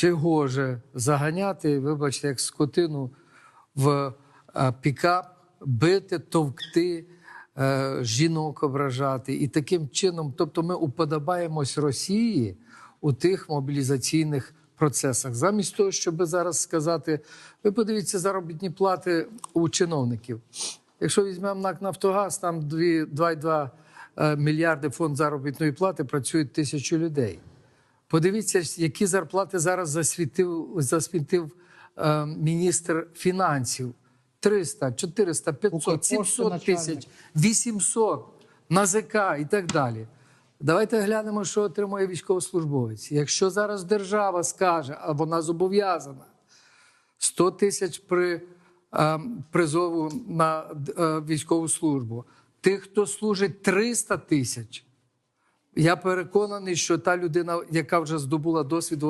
чи гоже заганяти, вибачте, як скотину в е, пікап, бити, товкти, е, жінок ображати. І таким чином, тобто ми уподобаємось Росії у тих мобілізаційних процесах. Замість того, щоб зараз сказати, ви подивіться заробітні плати у чиновників. Якщо візьмемо НАК Нафтогаз, там 2,2 е, мільярди фонд заробітної плати працюють тисячу людей. Подивіться, які зарплати зараз засвітив, засвітив е, міністр фінансів. 300, 400, 500, 700 тисяч, начальник. 800, НАЗК і так далі. Давайте глянемо, що отримує військовослужбовець. Якщо зараз держава скаже, а вона зобов'язана 100 тисяч при е, призову на е, військову службу, тих, хто служить 300 тисяч, я переконаний, що та людина, яка вже здобула досвід, вона